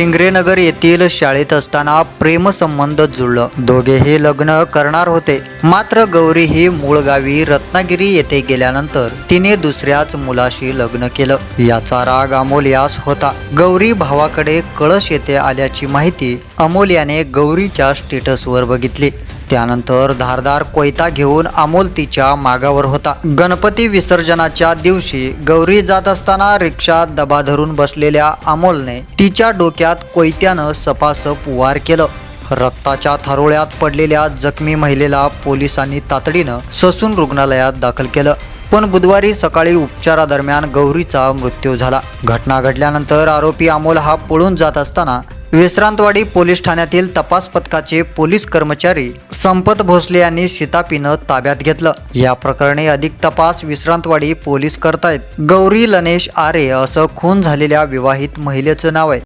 टिंगरेनगर येथील शाळेत असताना प्रेमसंबंध जुळलं. दोघेही लग्न करणार होते. मात्र गौरी ही मूळ गावी रत्नागिरी येथे गेल्यानंतर तिने दुसऱ्याच मुलाशी लग्न केलं. याचा राग अमोलियास होता. गौरी भावाकडे कळश येथे आल्याची माहिती अमोलियाने गौरीच्या स्टेटसवर बघितली. त्यानंतर धारदार कोयता घेऊन अमोल तिच्या मागावर होता. गणपती विसर्जनाच्या दिवशी गौरी जात असताना रिक्षा दबा धरून बसलेल्या अमोलने तिच्या डोक्यात कोयत्यानं सपासप वार केलं. रक्ताच्या थारोळ्यात पडलेल्या जखमी महिलेला पोलिसांनी तातडीनं ससून रुग्णालयात दाखल केलं. पण बुधवारी सकाळी उपचारादरम्यान गौरीचा मृत्यू झाला. घटना घडल्यानंतर आरोपी अमोल हा पळून जात असताना विश्रांतवाडी पोलीस ठाण्यातील तपास पथकाचे पोलीस कर्मचारी संपत भोसले यांनी शितापीनं ताब्यात घेतलं. या प्रकरणी अधिक तपास विश्रांतवाडी पोलीस करतायत. गौरी लनेश आरे असं खून झालेल्या विवाहित महिलेचं नाव आहे.